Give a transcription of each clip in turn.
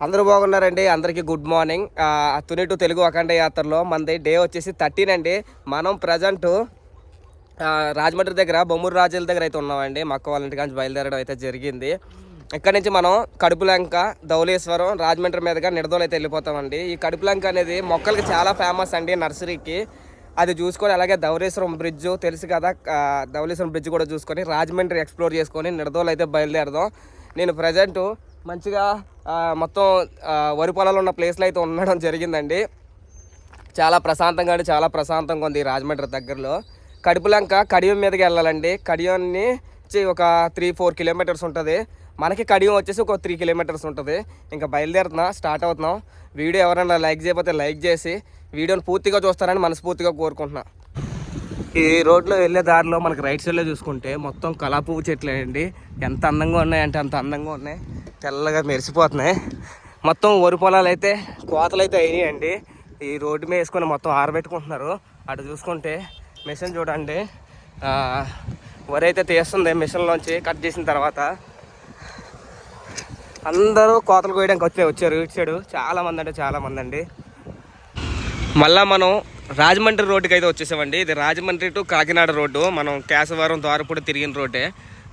అందరూ బాగున్నారండి. అందరికీ good morning. Tuni to Telugu అఖండ యాత్రలో మనది డే వచ్చేసి థర్టీన్ అండి. మనం ప్రజెంట్ రాజమండ్రి దగ్గర బొమ్మూరు రాజుల దగ్గర అయితే ఉన్నామండి. మక్క వాళ్ళంటి వాళ్ళ బయలుదేరడం అయితే జరిగింది. ఇక్కడ నుంచి మనం కడుపులంక ధౌలేశ్వరం రాజమండ్రి మీదుగా నిడదోలు అయితే వెళ్ళిపోతామండి. ఈ కడుపులంక అనేది మొక్కలకి చాలా ఫేమస్ అండి నర్సరీకి. అది చూసుకొని అలాగే ధౌలేశ్వరం బ్రిడ్జ్ తెలుసు కదా ఆ, బ్రిడ్జ్ కూడా చూసుకొని రాజమండ్రి ఎక్స్ప్లోర్ చేసుకొని నిడదోలు అయితే బయలుదేరదాం. నేను ప్రజెంటు మంచిగా మొత్తం వరి పొలాలు ఉన్న ప్లేస్లో అయితే ఉండడం జరిగిందండి. చాలా ప్రశాంతంగా అంటే చాలా ప్రశాంతంగా ఉంది రాజమండ్రి దగ్గరలో. కడుపులంక కడియం మీదకి వెళ్ళాలండి. కడియంని వచ్చి ఒక త్రీ ఫోర్ కిలోమీటర్స్ ఉంటుంది. మనకి కడియం వచ్చేసి ఒక త్రీ కిలోమీటర్స్ ఉంటుంది. ఇంకా బయలుదేరుతున్నా స్టార్ట్ అవుతున్నాం. వీడియో ఎవరైనా లైక్ చేయకపోతే లైక్ చేసి వీడియోని పూర్తిగా చూస్తారని మనస్ఫూర్తిగా కోరుకుంటున్నా. ఈ రోడ్లో వెళ్ళే దారిలో మనకి రైట్ సైడ్లో చూసుకుంటే మొత్తం కళా పువ్వు చెట్లు అండి. ఎంత అందంగా ఉన్నాయంటే అంత అందంగా ఉన్నాయి. తెల్లగా మెరిసిపోతున్నాయి. మొత్తం వరి పొలాలు అయితే కోతలు అయితే అయినాయండి ఈ రోడ్డు మీద వేసుకొని మొత్తం ఆరబెట్టుకుంటున్నారు. అటు చూసుకుంటే మిషన్ చూడండి. వరి అయితే తీస్తుంది మిషన్లోంచి కట్ చేసిన తర్వాత. అందరూ కోతలు కోయడానికి వచ్చే వచ్చారు. ఇటు సైడు చాలా అంటే చాలామంది అండి. మళ్ళా మనం రాజమండ్రి రోడ్డుకి అయితే వచ్చేసామండి. ఇది రాజమండ్రి టు కాకినాడ రోడ్డు. మనం కేశవరం ద్వారపూడి తిరిగిన రోడ్డే.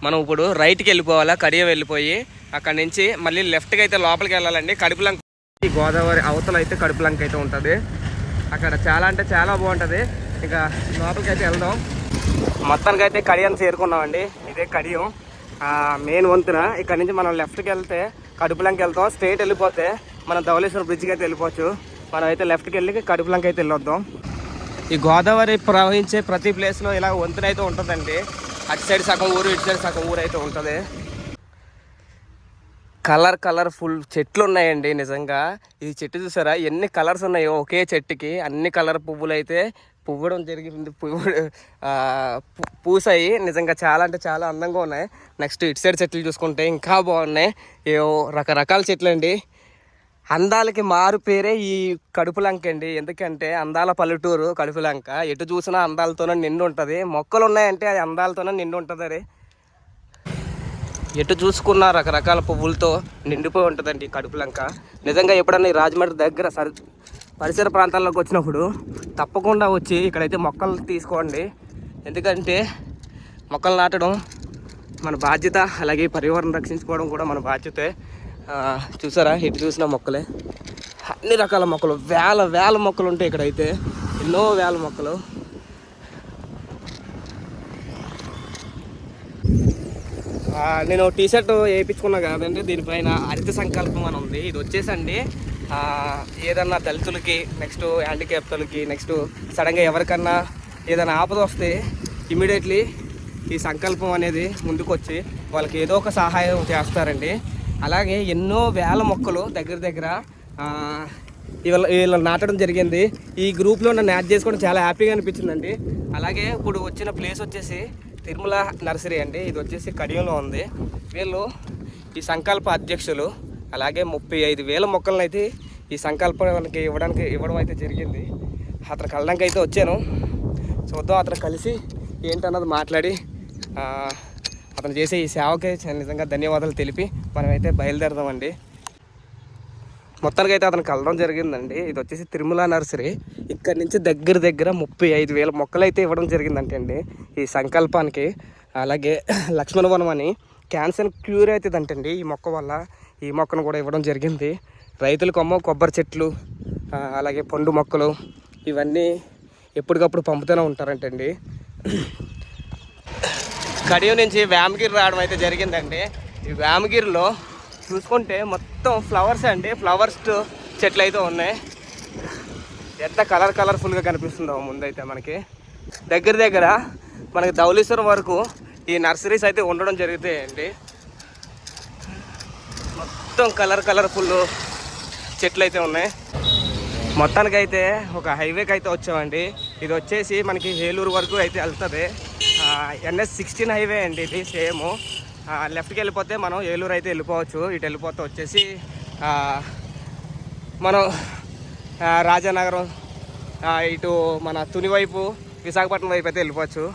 మనం ఇప్పుడు రైట్కి వెళ్ళిపోవాలా కడియం వెళ్ళిపోయి అక్కడ నుంచి మళ్ళీ లెఫ్ట్కి అయితే లోపలికి వెళ్ళాలండి. కడుపులంక ఈ గోదావరి అవతల అయితే కడుపులంక అయితే ఉంటుంది. అక్కడ చాలా అంటే చాలా బాగుంటుంది. ఇంకా లోపలికి అయితే వెళ్దాం. మొత్తానికి అయితే కడియం చేరుకున్నామండి. ఇదే కడియం. మెయిన్ వంతున ఇక్కడ నుంచి మనం లెఫ్ట్కి వెళ్తే కడుపులంకి వెళ్తాం. స్ట్రైట్ వెళ్ళిపోతే మనం ధవళేశ్వరం బ్రిడ్జ్కి అయితే వెళ్ళిపోవచ్చు. మనం అయితే లెఫ్ట్కి వెళ్ళి కడుపులంక అయితే వెళ్ళొద్దాం. ఈ గోదావరి ప్రవహించే ప్రతి ప్లేస్లో ఇలా వంతున అయితే ఉంటుందండి. అటు సైడ్ సగం ఊరు ఇటు సైడ్ సగం ఊరు అయితే ఉంటుంది. కలర్ కలర్ఫుల్ చెట్లు ఉన్నాయండి నిజంగా. ఈ చెట్టు చూసారా? ఎన్ని కలర్స్ ఉన్నాయో ఒకే చెట్టుకి. అన్ని కలర్ పువ్వులు అయితే పువ్వడం జరిగింది. పువ్వు పూసాయి. నిజంగా చాలా అంటే చాలా అందంగా ఉన్నాయి. నెక్స్ట్ ఇటు సైడ్ చెట్లు చూసుకుంటే ఇంకా బాగున్నాయి. ఏవో రకరకాల చెట్లు అండి అందాలకి మారు పేరే ఈ కడుపులంక అండి ఎందుకంటే అందాల పల్లెటూరు కడుపులంక ఎటు చూసినా అందాలతోనే నిండు ఉంటుంది. మొక్కలు ఉన్నాయంటే అది అందాలతోనే నిండు ఉంటుంది అరే ఎటు చూసుకున్న రకరకాల పువ్వులతో నిండిపోయి ఉంటుందండి కడుపులంక నిజంగా ఎప్పుడన్నా ఈ రాజమండ్రి దగ్గర సరి పరిసర ప్రాంతాల్లోకి వచ్చినప్పుడు తప్పకుండా వచ్చి ఇక్కడైతే మొక్కలు తీసుకోండి. ఎందుకంటే మొక్కలు నాటడం మన బాధ్యత అలాగే పర్యావరణం రక్షించుకోవడం కూడా మన బాధ్యతే. చూసారా? ఎటు చూసిన మొక్కలే. అన్ని రకాల మొక్కలు. వేల వేల మొక్కలు ఉంటాయి ఇక్కడైతే. ఎన్నో వేల మొక్కలు. నేను టీ షర్ట్ వేయించుకున్నా కాదండి. దీనిపైన హరిత సంకల్పం అని ఉంది. ఇది వచ్చేసండి. ఏదన్నా దళితులకి నెక్స్ట్ హ్యాండిక్యాప్తులకి నెక్స్ట్ సడన్గా ఎవరికన్నా ఏదైనా ఆపద వస్తే ఇమీడియట్లీ ఈ సంకల్పం అనేది ముందుకు వచ్చి వాళ్ళకి ఏదో ఒక సహాయం చేస్తారండి. అలాగే ఎన్నో వేల మొక్కలు దగ్గర దగ్గర వీళ్ళ వీళ్ళు నాటడం జరిగింది. ఈ గ్రూప్లో నన్ను యాడ్ చేసుకోవడం చాలా హ్యాపీగా అనిపించిందండి. అలాగే ఇప్పుడు వచ్చిన ప్లేస్ వచ్చేసి తిరుమల నర్సరీ అండి. ఇది వచ్చేసి కడియంలో ఉంది. వీళ్ళు ఈ సంకల్ప అధ్యక్షులు అలాగే ముప్పై ఐదు వేల మొక్కలను అయితే ఈ సంకల్పానికి ఇవ్వడానికి ఇవ్వడం అయితే జరిగింది. అతను కళ్ళడానికి అయితే వచ్చాను. చూద్దాం అతను కలిసి ఏంటన్నది మాట్లాడి అతను చేసే ఈ సేవకి నిజంగా ధన్యవాదాలు తెలిపి మనమైతే బయలుదేరదామండి. మొత్తానికి అయితే అతను కలడం జరిగిందండి. ఇది వచ్చేసి తిరుమల నర్సరీ. ఇక్కడ నుంచి దగ్గర దగ్గర ముప్పై ఐదు వేల మొక్కలు అయితే ఇవ్వడం జరిగిందంటే అండి ఈ సంకల్పానికి. అలాగే లక్ష్మణవనం అని క్యాన్సర్ క్యూర్ అవుతుందంటండి ఈ మొక్క వల్ల. ఈ మొక్కను కూడా ఇవ్వడం జరిగింది. రైతులకు అమ్మో కొబ్బరి చెట్లు అలాగే పండు మొక్కలు ఇవన్నీ ఎప్పటికప్పుడు పంపుతూనే ఉంటారంటండి. కడియం నుంచి వేమగిరి రావడం అయితే జరిగిందండి. ఈ వ్యామగిరిలో చూసుకుంటే మొత్తం ఫ్లవర్స్ అండి. ఫ్లవర్స్ చెట్లు అయితే ఉన్నాయి. ఎంత కలర్ కలర్ఫుల్గా కనిపిస్తుందో ముందైతే మనకి. దగ్గర దగ్గర మనకి ధవళేశ్వరం వరకు ఈ నర్సరీస్ అయితే ఉండడం జరుగుతాయండి. మొత్తం కలర్ కలర్ఫుల్ చెట్లు అయితే ఉన్నాయి. మొత్తానికి అయితే ఒక హైవేకి అయితే వచ్చామండి. ఇది వచ్చేసి మనకి ఏలూరు వరకు అయితే వెళ్తుంది. ఎన్ఎస్ సిక్స్టీన్ హైవే అండి ఇది సేమ్. లెఫ్ట్కి వెళ్ళిపోతే మనం ఏలూరు అయితే వెళ్ళిపోవచ్చు. ఇటు వెళ్ళిపోతే వచ్చేసి మనం రాజానగరం ఇటు మన తుని వైపు విశాఖపట్నం వైపు అయితే వెళ్ళిపోవచ్చు.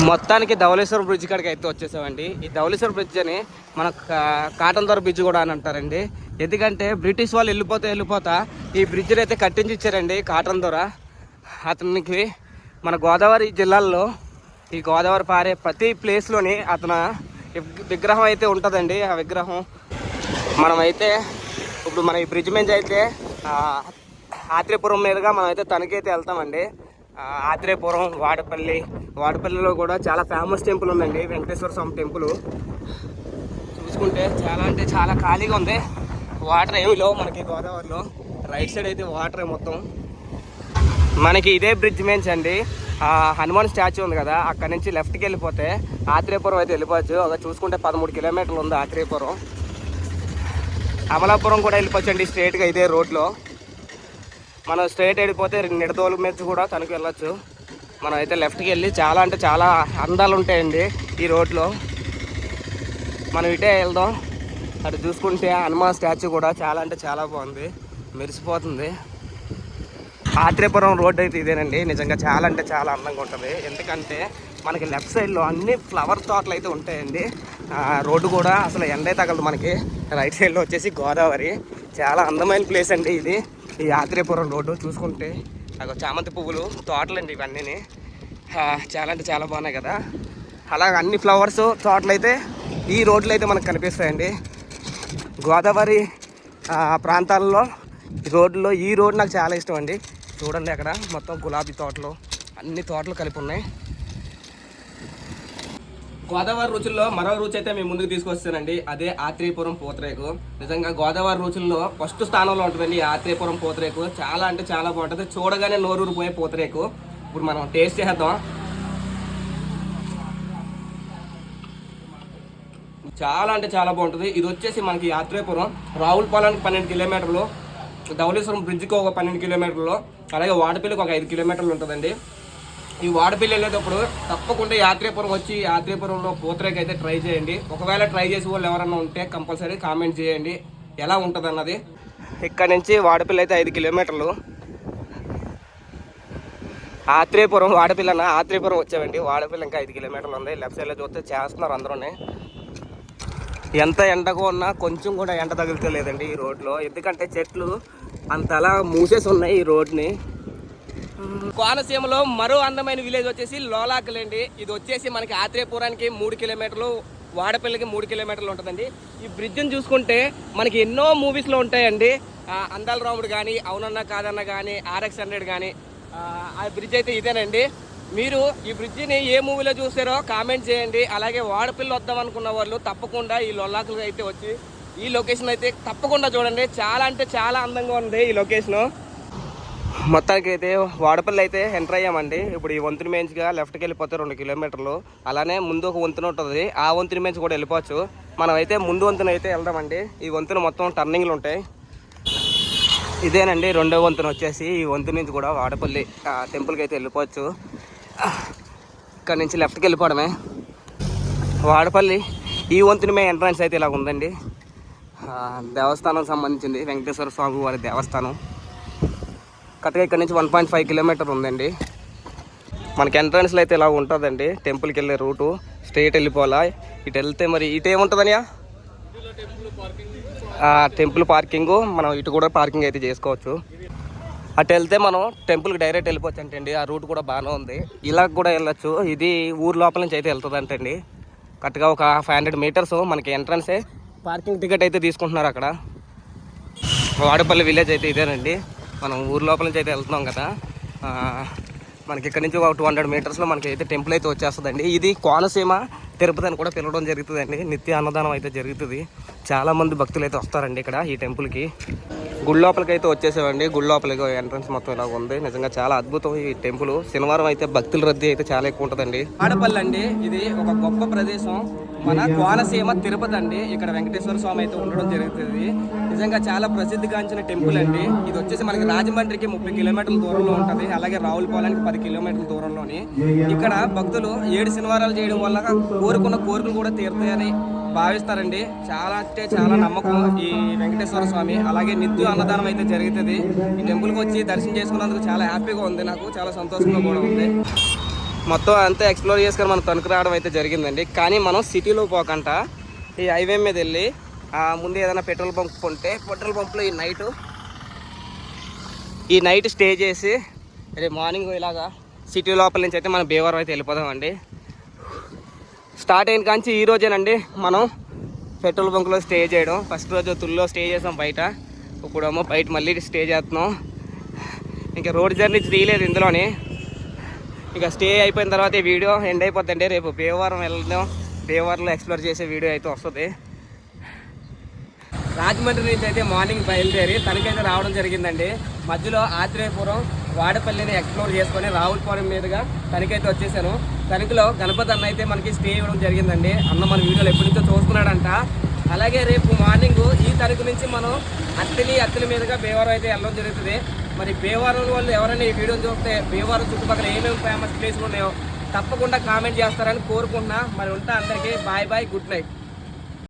మొత్తానికి ధవళేశ్వరం బ్రిడ్జ్ కాడికి అయితే వచ్చేసామండి. ఈ ధవళేశ్వరం బ్రిడ్జ్ అని మన కా- కాటన్ దొర బ్రిడ్జ్ కూడా అని అంటారండి. ఎందుకంటే బ్రిటిష్ వాళ్ళు వెళ్ళిపోతే వెళ్ళిపోతా ఈ బ్రిడ్జ్ని అయితే కట్టించి ఇచ్చారండి కాటన్ ద్వారా అతనికి మన గోదావరి జిల్లాల్లో ఈ గోదావరి పారే ప్రతి ప్లేస్లోని అతను విగ్రహం అయితే ఉంటుందండి. ఆ విగ్రహం మనమైతే ఇప్పుడు మన ఈ బ్రిడ్జ్ మీద అయితే ఆత్రేయపురం మీదుగా మనమైతే తనకైతే వెళ్తామండి. ఆత్రేయపురం వాడపల్లి వాడపల్లిలో కూడా చాలా ఫేమస్ టెంపుల్ ఉందండి. వెంకటేశ్వర స్వామి టెంపుల్ చూసుకుంటే చాలా అంటే చాలా ఖాళీగా ఉంది. వాటర్ ఏమి లేవు మనకి గోదావరిలో. రైట్ సైడ్ అయితే వాటర్ మొత్తం. మనకి ఇదే బ్రిడ్జ్ మేన్స్ అండి. హనుమాన్ స్టాచ్యూ ఉంది కదా అక్కడ నుంచి లెఫ్ట్కి వెళ్ళిపోతే ఆత్రేయపురం అయితే వెళ్ళిపోవచ్చు. ఒక చూసుకుంటే పదమూడు కిలోమీటర్లు ఉంది ఆత్రేయపురం. అమలాపురం కూడా వెళ్ళిపోవచ్చు అండి స్ట్రేట్గా ఇదే రోడ్లో మనం స్ట్రైట్ వెళ్ళిపోతే నిడదోలు మీద కూడా తనకు వెళ్ళొచ్చు. మనం అయితే లెఫ్ట్కి వెళ్ళి చాలా అంటే చాలా అందాలు ఉంటాయండి ఈ రోడ్లో మనం ఇటే వెళ్దాం. అటు చూసుకుంటే హనుమాన్ స్టాచ్యూ కూడా చాలా అంటే చాలా బాగుంది. మెరిసిపోతుంది. ఆత్రేపురం రోడ్ అయితే ఇదేనండి. నిజంగా చాలా అంటే చాలా అందంగా ఉంటుంది. ఎందుకంటే మనకి లెఫ్ట్ సైడ్లో అన్ని ఫ్లవర్ తోటలు అయితే ఉంటాయండి. రోడ్డు కూడా అసలు ఎండే తగలదు మనకి. రైట్ సైడ్లో వచ్చేసి గోదావరి. చాలా అందమైన ప్లేస్ అండి ఇది. ఈ ఆత్రేయపురం రోడ్డు చూసుకుంటే. నాకు చామంతి పువ్వులు తోటలండి ఇవన్నీ చాలా అంటే చాలా బాగున్నాయి కదా. అలాగ అన్ని ఫ్లవర్స్ తోటలు అయితే ఈ రోడ్లు అయితే మనకు కనిపిస్తాయండి. గోదావరి ప్రాంతాల్లో ఈ రోడ్లో ఈ రోడ్ నాకు చాలా ఇష్టం అండి. చూడండి అక్కడ మొత్తం గులాబీ తోటలు అన్ని తోటలు కలిపి ఉన్నాయి. గోదావరి రుచుల్లో మరో రుచి అయితే మేము ముందుకు తీసుకొస్తానండి. అదే ఆత్రేయపురం పూతరేకు. నిజంగా గోదావరి రుచుల్లో ఫస్ట్ స్థానంలో ఉంటుందండి ఆత్రేయపురం పూతరేకు. చాలా అంటే చాలా బాగుంటుంది. చూడగానే నోరూరు పోయే పూతరేకు. ఇప్పుడు మనం టేస్ట్ చేద్దాం చాలా అంటే చాలా బాగుంటుంది. ఇది వచ్చేసి మనకి ఆత్రేయపురం రావులపాలెంకి పన్నెండు కిలోమీటర్లు ధవళేశ్వరం బ్రిడ్జ్కి ఒక పన్నెండు కిలోమీటర్లు అలాగే వాడపల్లికి ఒక ఐదు కిలోమీటర్లు ఉంటుందండి. ఈ వాడపల్లి వెళ్ళేటప్పుడు తప్పకుండా యాత్రేపురం వచ్చి యాత్రేపురంలో పూతరేకి అయితే ట్రై చేయండి. ఒకవేళ ట్రై చేసే వాళ్ళు ఎవరన్నా ఉంటే కంపల్సరీ కామెంట్ చేయండి. ఎలా ఉంటుంది అన్నది ఇక్కడ నుంచి వాడపల్లి అయితే ఐదు కిలోమీటర్లు. ఆత్రేయపురం వాడపల్లి అన్న ఆత్రేయపురం వచ్చామండి. వాడపల్లి ఇంకా ఐదు కిలోమీటర్లు ఉంది. లెఫ్ట్ సైడ్లో చూస్తే చేస్తున్నారు అందరూనే. ఎంత ఎండగా ఉన్నా కొంచెం కూడా ఎండ తగులుతలేదండి ఈ రోడ్లో. ఎందుకంటే చెట్లు అంతలా మూసేసి ఉన్నాయి ఈ రోడ్ని. కోనసీమలో మరో అందమైన విలేజ్ వచ్చేసి లోలాకలండి. ఇది వచ్చేసి మనకి ఆత్రేయపురానికి మూడు కిలోమీటర్లు వాడపల్లికి మూడు కిలోమీటర్లు ఉంటుందండి. ఈ బ్రిడ్జ్ని చూసుకుంటే మనకి ఎన్నో మూవీస్లో ఉంటాయండి. అందాల రాముడు కానీ అవునన్నా కాదన్నా కానీ ఆర్ఎక్స్ హండ్రెడ్ కానీ ఆ బ్రిడ్జ్ అయితే ఇదేనండి. మీరు ఈ బ్రిడ్జిని ఏ మూవీలో చూసారో కామెంట్ చేయండి. అలాగే వాడపల్లి వద్దాం అనుకున్న వాళ్ళు తప్పకుండా ఈ లొల్లాకులు అయితే వచ్చి ఈ లొకేషన్ అయితే తప్పకుండా చూడండి. చాలా అంటే చాలా అందంగా ఉంది ఈ లొకేషను మొత్తానికి అయితే వాడపల్లి అయితే ఎంటర్ అయ్యామండి. ఇప్పుడు ఈ వంతుని మేంచ్గా లెఫ్ట్కి వెళ్ళిపోతే రెండు కిలోమీటర్లు. అలానే ముందు ఒక వంతున ఉంటుంది. ఆ వంతుని మేంచి కూడా వెళ్ళిపోవచ్చు. మనం అయితే ముందు వంతున అయితే వెళ్దామండి. ఈ వంతున మొత్తం టర్నింగ్లు ఉంటాయి. ఇదేనండి రెండో వంతున వచ్చేసి ఈ వంతు నుంచి కూడా వాడపల్లి టెంపుల్కి అయితే వెళ్ళిపోవచ్చు. ఇక్కడ నుంచి లెఫ్ట్కి వెళ్ళిపోవడమే. వాడపల్లి ఈ వంతుని మే ఎంట్రన్స్ అయితే ఇలా ఉందండి. దేవస్థానం సంబంధించింది వెంకటేశ్వర స్వామి వారి దేవస్థానం. కరెక్ట్గా ఇక్కడ నుంచి వన్ పాయింట్ ఫైవ్ కిలోమీటర్ ఉందండి. మనకి ఎంట్రన్స్లో అయితే ఇలా ఉంటుందండి. టెంపుల్కి వెళ్ళే రూటు స్ట్రైట్ వెళ్ళిపోవాలా? ఇటు వెళ్తే మరి ఇటు ఏముంటుందనియా? టెంపుల్ పార్కింగ్ మనం ఇటు కూడా పార్కింగ్ అయితే చేసుకోవచ్చు. అటు వెళ్తే మనం టెంపుల్కి డైరెక్ట్ వెళ్ళిపోవచ్చు అంటండి. ఆ రూట్ కూడా బాగానే ఉంది. ఇలా కూడా వెళ్ళొచ్చు. ఇది ఊరు లోపల నుంచి అయితే వెళ్తుంది అంటండి కరెక్ట్గా ఒక ఫైవ్ హండ్రెడ్ మీటర్స్ మనకి ఎంట్రన్సే పార్కింగ్ టికెట్ అయితే తీసుకుంటున్నారు అక్కడ. వాడపల్లి విలేజ్ అయితే ఇదేనండి. మనం ఊరు లోపల నుంచి అయితే వెళ్తున్నాం కదా. మనకి ఇక్కడ నుంచి ఒక టూ హండ్రెడ్ మీటర్స్లో మనకి అయితే టెంపుల్ అయితే వచ్చేస్తుందండి. ఇది కోనసీమ తిరుపతి అని కూడా పిలవడం జరుగుతుందండి. నిత్య అన్నదానం అయితే జరుగుతుంది. చాలామంది భక్తులు అయితే వస్తారండి ఇక్కడ ఈ టెంపుల్కి గుడి లోపలికి అయితే వచ్చేసేవండి గుడి లోపలికి ఎంట్రన్స్ మొత్తం ఇలా ఉంది. నిజంగా చాలా అద్భుతం ఈ టెంపుల్. శనివారం అయితే భక్తుల రద్దీ అయితే చాలా ఎక్కువ ఉంటుందండి. ఆడపల్లి అండి. ఇది ఒక గొప్ప ప్రదేశం. మన కోనసీమ తిరుపతి అండి. ఇక్కడ వెంకటేశ్వర స్వామి అయితే ఉండడం జరుగుతుంది. నిజంగా చాలా ప్రసిద్ధిగాంచిన టెంపుల్ అండి. ఇది వచ్చేసి మనకి రాజమండ్రికి ముప్పై కిలోమీటర్ల దూరంలో ఉంటుంది. అలాగే రావులపాలెంకి పది కిలోమీటర్ల దూరంలోని. ఇక్కడ భక్తులు ఏడు శనివారాలు చేయడం వల్ల కోరుకున్న కోరికలు కూడా తీరుతాయని భావిస్తారండి. చాలా అంటే చాలా నమ్మకం ఈ వెంకటేశ్వర స్వామి. అలాగే నిత్య అన్నదానం అయితే జరుగుతుంది. ఈ టెంపుల్కి వచ్చి దర్శనం చేసుకున్నందుకు చాలా హ్యాపీగా ఉంది నాకు. చాలా సంతోషంగా కూడా ఉంది. మొత్తం అంతా ఎక్స్ప్లోర్ చేసుకొని మనం తణుకు రావడం అయితే జరిగిందండి. కానీ మనం సిటీలో పోకుండా ఈ హైవే మీద వెళ్ళి ఆ, ముందు ఏదైనా పెట్రోల్ బంక్ ఉంటే పెట్రోల్ పంప్లో ఈ నైటు ఈ నైట్ స్టే చేసి రేపు మార్నింగ్ ఇలాగా సిటీ లోపల నుంచి అయితే మనం భీవరం అయితే వెళ్ళిపోదామండి. స్టార్ట్ అయిన కాంచి ఈ రోజేనండి మనం పెట్రోల్ బంక్లో స్టే చేయడం. ఫస్ట్ రోజు తుల్లో స్టే చేసాం బయట. ఇప్పుడేమో బయట మళ్ళీ స్టే చేస్తున్నాం. ఇంకా రోడ్ జర్నీ తీయలేదు ఇందులోని. ఇక స్టే అయిపోయిన తర్వాత ఈ వీడియో ఎండ్ అయిపోతుందండి రేపు భీమవరం వెళ్దాం. భీమవరంలో ఎక్స్ప్లోర్ చేసే వీడియో అయితే వస్తుంది. రాజమండ్రి నుంచి అయితే మార్నింగ్ బయలుదేరి తనకైతే రావడం జరిగిందండి. మధ్యలో ఆత్రేయపురం వాడపల్లిని ఎక్స్ప్లోర్ చేసుకొని రావులపురం మీదుగా తనకైతే వచ్చేసాను. తణుకులో గణపతి అన్న అయితే మనకి స్టే ఇవ్వడం జరిగిందండి. అన్న మన వీడియోలు ఎప్పటి నుంచో చూస్తున్నాడంట. అలాగే రేపు మార్నింగ్ ఈ తణుకు నుంచి మనం అత్తిలి అత్తిలి మీదుగా భీమవరం అయితే వెళ్ళడం జరుగుతుంది. మరి భీమవరం వాళ్ళు ఎవరైనా ఈ వీడియోని చూస్తే భీమవరం చుట్టుపక్కల ఏమేమి ఫేమస్ ప్లేస్లు ఉన్నాయో తప్పకుండా కామెంట్ చేస్తారని కోరుకుంటున్నా. మరి ఉంటా అందరికీ. Bye bye good night